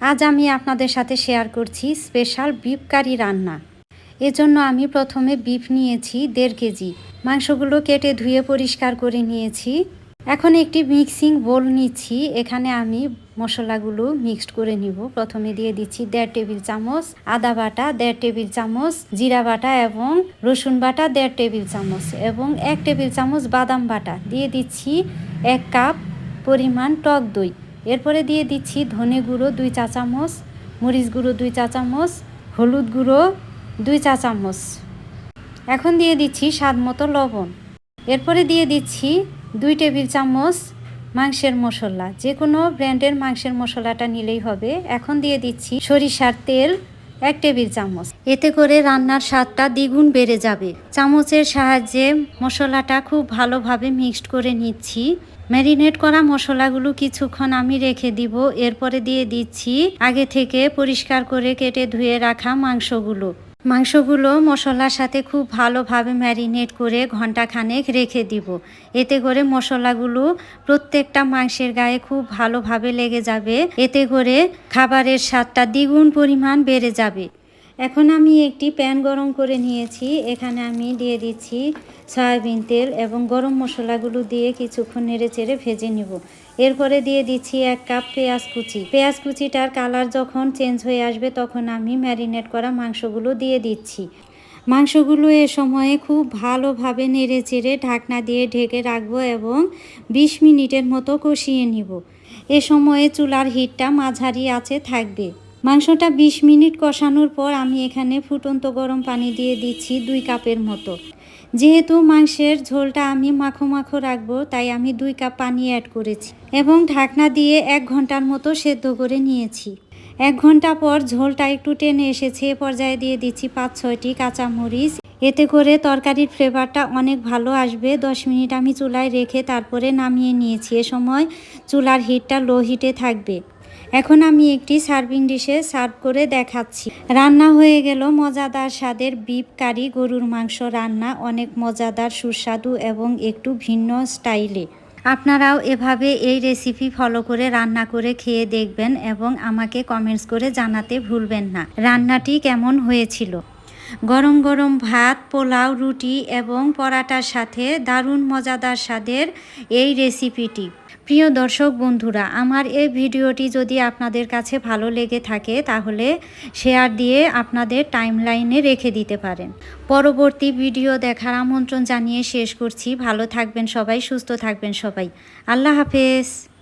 আজ আমি আপনাদের সাথে শেয়ার করছি স্পেশাল বিফ কারি রান্না। এজন্য আমি প্রথমে বিফ নিয়েছি দেড় কেজি। মাংসগুলো কেটে ধুয়ে পরিষ্কার করে নিয়েছি। এখন একটি মিক্সিং বোল নিচ্ছি। এখানে আমি মশলাগুলো মিক্সড করে নিব। প্রথমে দিয়ে দিচ্ছি দেড় টেবিল চামচ, আদা বাটা দেড় টেবিল চামচ, জিরা বাটা এবং রসুন বাটা দেড় টেবিল চামচ এবং এক টেবিল চামচ বাদাম বাটা। দিয়ে দিচ্ছি এক কাপ পরিমাণ টক দই। এরপরে দিয়ে দিচ্ছি ধনে গুঁড়ো দুই চা চামচ, মরিচ গুঁড়ো দুই চা চামচ, হলুদ গুঁড়ো দুই চা চামচ। এখন দিয়ে দিচ্ছি স্বাদ মতো লবণ। এরপরে দিয়ে দিচ্ছি দুই টেবিল চামচ মাংসের মশলা। যে কোনো ব্র্যান্ডের মাংসের মশলাটা নিলেই হবে। এখন দিয়ে দিচ্ছি সরিষার তেল এক টেবিল চামচ। এতে করে রান্নার স্বাদটা দ্বিগুণ বেড়ে যাবে। চামচের সাহায্যে মশলাটা খুব ভালোভাবে মিক্সড করে নিচ্ছি। ম্যারিনেট করা মশলাগুলো কিছুক্ষণ আমি রেখে দিব। এরপরে দিয়ে দিচ্ছি আগে থেকে পরিষ্কার করে কেটে ধুয়ে রাখা মাংসগুলো। মাংসগুলো মশলার সাথে খুব ভালোভাবে ম্যারিনেট করে ঘন্টাখানেক রেখে দিব। এতে করে মশলাগুলো প্রত্যেকটা মাংসের গায়ে খুব ভালোভাবে লেগে যাবে। এতে করে খাবারের স্বাদটা দ্বিগুণ পরিমাণ বেড়ে যাবে। এখন আমি একটি প্যান গরম করে নিয়েছি। এখানে আমি দিয়ে দিচ্ছি সয়াবিন তেল এবং গরম মশলাগুলো দিয়ে কিছুক্ষণ নেড়ে চেড়ে ভেজে নিব। এরপরে দিয়ে দিচ্ছি এক কাপ পেঁয়াজ কুচি। পেঁয়াজ কুচিটার কালার যখন চেঞ্জ হয়ে আসবে তখন আমি ম্যারিনেট করা মাংসগুলো দিয়ে দিচ্ছি। মাংসগুলো এ সময়ে খুব ভালোভাবে নেড়ে চেড়ে ঢাকনা দিয়ে ঢেকে রাখব এবং ২০ মিনিটের মতো কষিয়ে নিব। এ সময়ে চুলার হিটটা মাঝারি আছে থাকবে। মাংসটা ২০ মিনিট কষানোর পর আমি এখানে ফুটন্ত গরম পানি দিয়ে দিচ্ছি দুই কাপের মতো। যেহেতু মাংসের ঝোলটা আমি মাখো মাখো রাখব, তাই আমি দুই কাপ পানি অ্যাড করেছি এবং ঢাকনা দিয়ে এক ঘণ্টার মতো সেদ্ধ করে নিয়েছি। এক ঘণ্টা পর ঝোলটা একটু টেনে এসেছে, এ পর্যায়ে দিয়ে দিচ্ছি পাঁচ ছয়টি কাঁচামরিচ। এতে করে তরকারির ফ্লেভারটা অনেক ভালো আসবে। দশ মিনিট আমি চুলায় রেখে তারপরে নামিয়ে নিয়েছি। এ সময় চুলার হিটটা লো হিটে থাকবে। এখন আমি একটি সার্ভিং ডিশে সার্ভ করে দেখাচ্ছি। রান্না হয়ে গেল মজাদার স্বাদের বিপ কারি গরুর মাংস রান্না, অনেক মজাদার, সুস্বাদু এবং একটু ভিন্ন স্টাইলে। আপনারাও এভাবে এই রেসিপি ফলো করে রান্না করে খেয়ে দেখবেন এবং আমাকে কমেন্টস করে জানাতে ভুলবেন না। রান্নাটি কেমন হয়েছিল? গরম গরম ভাত, পোলাও, রুটি এবং পরাটার সাথে দারুণ মজাদার স্বাদের এই রেসিপিটি। প্রিয় দর্শক বন্ধুরা, আমার এই ভিডিওটি যদি আপনাদের কাছে ভালো লেগে থাকে, তাহলে শেয়ার দিয়ে আপনাদের টাইমলাইনে রেখে দিতে পারেন। পরবর্তী ভিডিও দেখার আমন্ত্রণ জানিয়ে শেষ করছি। ভালো থাকবেন সবাই, সুস্থ থাকবেন সবাই। আল্লাহ হাফেজ।